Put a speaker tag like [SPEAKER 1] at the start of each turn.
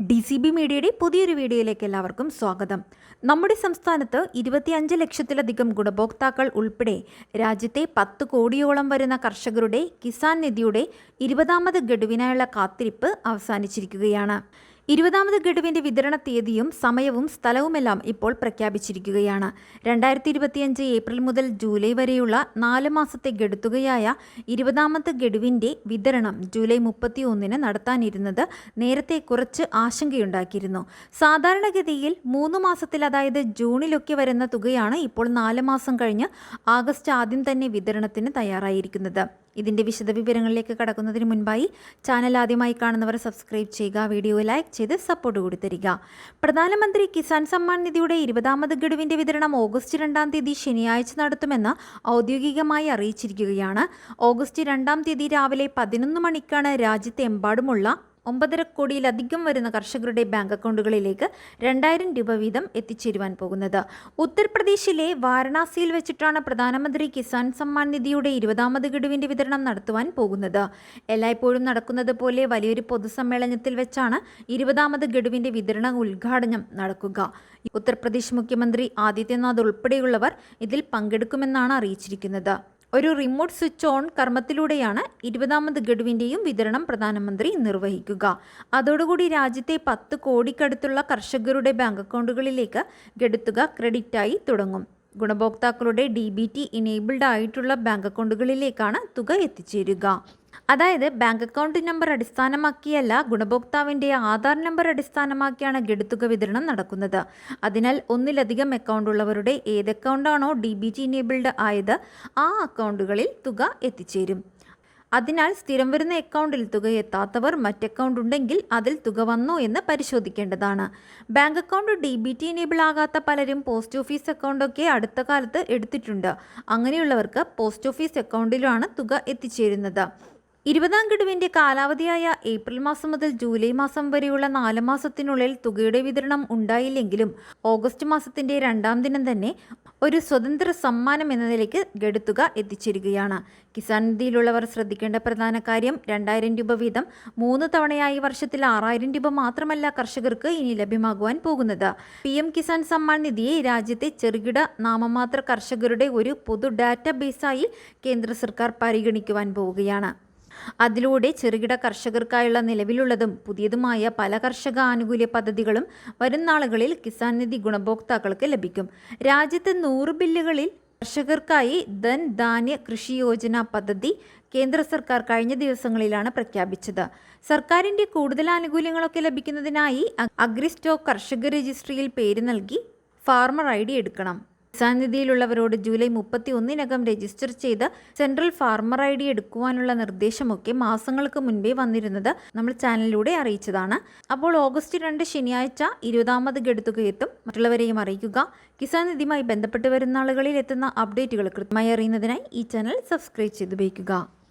[SPEAKER 1] D C B മീഡിയയുടെ പുതിയൊരു വീഡിയോയിലേക്ക് എല്ലാവർക്കും സ്വാഗതം. നമ്മുടെ സംസ്ഥാനത്ത് ഇരുപത്തിയഞ്ച് ലക്ഷത്തിലധികം ഗുണഭോക്താക്കൾ ഉൾപ്പെടെ രാജ്യത്തെ പത്ത് കോടിയോളം വരുന്ന കർഷകരുടെ കിസാൻ നിധിയുടെ ഇരുപതാമത് ഗഡുവിനായുള്ള കാത്തിരിപ്പ് അവസാനിച്ചിരിക്കുകയാണ്. ഇരുപതാമത് ഗഡുവിന്റെ വിതരണ തീയതിയും സമയവും സ്ഥലവുമെല്ലാം ഇപ്പോൾ പ്രഖ്യാപിച്ചിരിക്കുകയാണ്. രണ്ടായിരത്തി ഇരുപത്തിയഞ്ച് ഏപ്രിൽ മുതൽ ജൂലൈ വരെയുള്ള നാല് മാസത്തെ ഗഡുത്തുകയായ ഇരുപതാമത് ഗഡുവിന്റെ വിതരണം ജൂലൈ മുപ്പത്തി ഒന്നിന് നടത്താനിരുന്നത് നേരത്തെ കുറച്ച് ആശങ്കയുണ്ടാക്കിയിരുന്നു. സാധാരണഗതിയിൽ മൂന്ന് മാസത്തിൽ അതായത് ജൂണിലൊക്കെ വരുന്ന തുകയാണ് ഇപ്പോൾ നാല് മാസം കഴിഞ്ഞ് ആഗസ്റ്റ് ആദ്യം തന്നെ വിതരണത്തിന് തയ്യാറായിരിക്കുന്നത്. ഇതിന്റെ വിശദവിവരങ്ങളിലേക്ക് കടക്കുന്നതിന് മുൻപായി ചാനൽ ആദ്യമായി കാണുന്നവർ സബ്സ്ക്രൈബ് ചെയ്യുക വീഡിയോ ലൈക്ക് ചെയ്ത് സപ്പോർട്ട് കൂടി തരിക. പ്രധാനമന്ത്രി കിസാൻ സമ്മാൻ നിധിയുടെ ഇരുപതാമത് ഗഡുവിന്റെ വിതരണം ഓഗസ്റ്റ് രണ്ടാം തീയതി ശനിയാഴ്ച നടത്തുമെന്ന് ഔദ്യോഗികമായി അറിയിച്ചിരിക്കുകയാണ്. ഓഗസ്റ്റ് രണ്ടാം തീയതി രാവിലെ പതിനൊന്ന് മണിക്കാണ് രാജ്യത്തെമ്പാടുമുള്ള ഒമ്പതര കോടിയിലധികം വരുന്ന കർഷകരുടെ ബാങ്ക് അക്കൗണ്ടുകളിലേക്ക് രണ്ടായിരം രൂപ വീതം എത്തിച്ചേരുവാൻ പോകുന്നത്. ഉത്തർപ്രദേശിലെ വാരണാസിയിൽ വെച്ചിട്ടാണ് പ്രധാനമന്ത്രി കിസാൻ സമ്മാൻ നിധിയുടെ ഇരുപതാമത് ഗഡുവിന്റെ വിതരണം നടത്തുവാൻ പോകുന്നത്. എല്ലായ്പ്പോഴും നടക്കുന്നത് പോലെ വലിയൊരു പൊതുസമ്മേളനത്തിൽ വെച്ചാണ് ഇരുപതാമത് ഗഡുവിന്റെ വിതരണ ഉദ്ഘാടനം നടക്കുക. ഉത്തർപ്രദേശ് മുഖ്യമന്ത്രി ആദിത്യനാഥ് ഉൾപ്പെടെയുള്ളവർ ഇതിൽ പങ്കെടുക്കുമെന്നാണ് അറിയിച്ചിരിക്കുന്നത്. ഒരു റിമോട്ട് സ്വിച്ച് ഓൺ കർമ്മത്തിലൂടെയാണ് ഇരുപതാമത് ഗഡുവിന്റെയും വിതരണം പ്രധാനമന്ത്രി നിർവഹിക്കുക. അതോടുകൂടി രാജ്യത്തെ പത്ത് കോടിക്കടുത്തുള്ള കർഷകരുടെ ബാങ്ക് അക്കൗണ്ടുകളിലേക്ക് ഗഡുത്തുക ക്രെഡിറ്റായി തുടങ്ങും. ഗുണഭോക്താക്കളുടെ ഡി ബി ടി ഇനേബിൾഡ് ആയിട്ടുള്ള ബാങ്ക് അക്കൗണ്ടുകളിലേക്കാണ് തുക എത്തിച്ചേരുക. അതായത് ബാങ്ക് അക്കൗണ്ട് നമ്പർ അടിസ്ഥാനമാക്കിയല്ല ഗുണഭോക്താവിന്റെ ആധാർ നമ്പർ അടിസ്ഥാനമാക്കിയാണ് ഗഡുത്തുക വിതരണം നടക്കുന്നത്. അതിനാൽ ഒന്നിലധികം അക്കൗണ്ട് ഉള്ളവരുടെ ഏത് അക്കൗണ്ടാണോ ഡി ബി ടി ഇനേബിൾഡ് ആയത് ആ അക്കൗണ്ടുകളിൽ തുക എത്തിച്ചേരും. അതിനാൽ സ്ഥിരം വരുന്ന അക്കൗണ്ടിൽ തുക എത്താത്തവർ മറ്റ് അക്കൗണ്ട് ഉണ്ടെങ്കിൽ അതിൽ തുക വന്നോ എന്ന് പരിശോധിക്കേണ്ടതാണ്. Bank account D B T enable ആകാത്ത പലരും പോസ്റ്റ് ഓഫീസ് അക്കൗണ്ടൊക്കെ അടുത്ത കാലത്ത് എടുത്തിട്ടുണ്ട്. അങ്ങനെയുള്ളവർക്ക് പോസ്റ്റ് ഓഫീസ് അക്കൗണ്ടിലാണ് തുക എത്തിച്ചേരുന്നത്. ഇരുപതാം ഗഡുവിന്റെ കാലാവധിയായ ഏപ്രിൽ മാസം മുതൽ ജൂലൈ മാസം വരെയുള്ള നാല് മാസത്തിനുള്ളിൽ തുകയുടെ വിതരണം ഉണ്ടായില്ലെങ്കിലും ഓഗസ്റ്റ് മാസത്തിന്റെ രണ്ടാം ദിനം തന്നെ ഒരു സ്വതന്ത്ര സമ്മാനം എന്ന നിലയ്ക്ക് ഗഡുത്തുക എത്തിച്ചിരിക്കുകയാണ്. കിസാൻ നിധിയിലുള്ളവർ ശ്രദ്ധിക്കേണ്ട പ്രധാന കാര്യം രണ്ടായിരം രൂപ വീതം മൂന്ന് തവണയായി വർഷത്തിൽ ആറായിരം രൂപ മാത്രമല്ല കർഷകർക്ക് ഇനി ലഭ്യമാകുവാൻ പോകുന്നത്. പി എം കിസാൻ സമ്മാൻ നിധിയെ രാജ്യത്തെ ചെറുകിട നാമമാത്ര കർഷകരുടെ ഒരു പൊതു ഡാറ്റാബേസായി കേന്ദ്ര സർക്കാർ പരിഗണിക്കുവാൻ പോവുകയാണ്. അതിലൂടെ ചെറുകിട കർഷകർക്കായുള്ള നിലവിലുള്ളതും പുതിയതുമായ പല കർഷക ആനുകൂല്യ പദ്ധതികളും വരും നാളുകളിൽ കിസാൻ നിധി ഗുണഭോക്താക്കൾക്ക് ലഭിക്കും. രാജ്യത്തെ നൂറ് ബില്ലുകളിൽ കർഷകർക്കായി ധൻ ധാന്യ കൃഷി യോജന പദ്ധതി കേന്ദ്ര സർക്കാർ കഴിഞ്ഞ ദിവസങ്ങളിലാണ് പ്രഖ്യാപിച്ചത്. സർക്കാരിന്റെ കൂടുതൽ ആനുകൂല്യങ്ങളൊക്കെ ലഭിക്കുന്നതിനായി അഗ്രി സ്റ്റോക്ക് കർഷക രജിസ്ട്രിയിൽ പേര് നൽകി ഫാർമർ ഐ ഡി എടുക്കണം. കിസാൻ നിധിയിലുള്ളവരോട് ജൂലൈ മുപ്പത്തി ഒന്നിനകം രജിസ്റ്റർ ചെയ്ത് സെൻട്രൽ ഫാർമർ ഐ ഡി എടുക്കുവാനുള്ള നിർദ്ദേശമൊക്കെ മാസങ്ങൾക്ക് മുൻപേ വന്നിരുന്നത് നമ്മൾ ചാനലിലൂടെ അറിയിച്ചതാണ്. അപ്പോൾ ഓഗസ്റ്റ് രണ്ട് ശനിയാഴ്ച ഇരുപതാമത് ഗഡുത്തുകയെത്തും. മറ്റുള്ളവരെയും അറിയിക്കുക. കിസാൻ നിധിയുമായി ബന്ധപ്പെട്ട് വരുന്ന ആളുകളിൽ എത്തുന്ന അപ്ഡേറ്റുകൾ കൃത്യമായി അറിയുന്നതിനായി ഈ ചാനൽ സബ്സ്ക്രൈബ് ചെയ്ത് ഉപയോഗിക്കുക.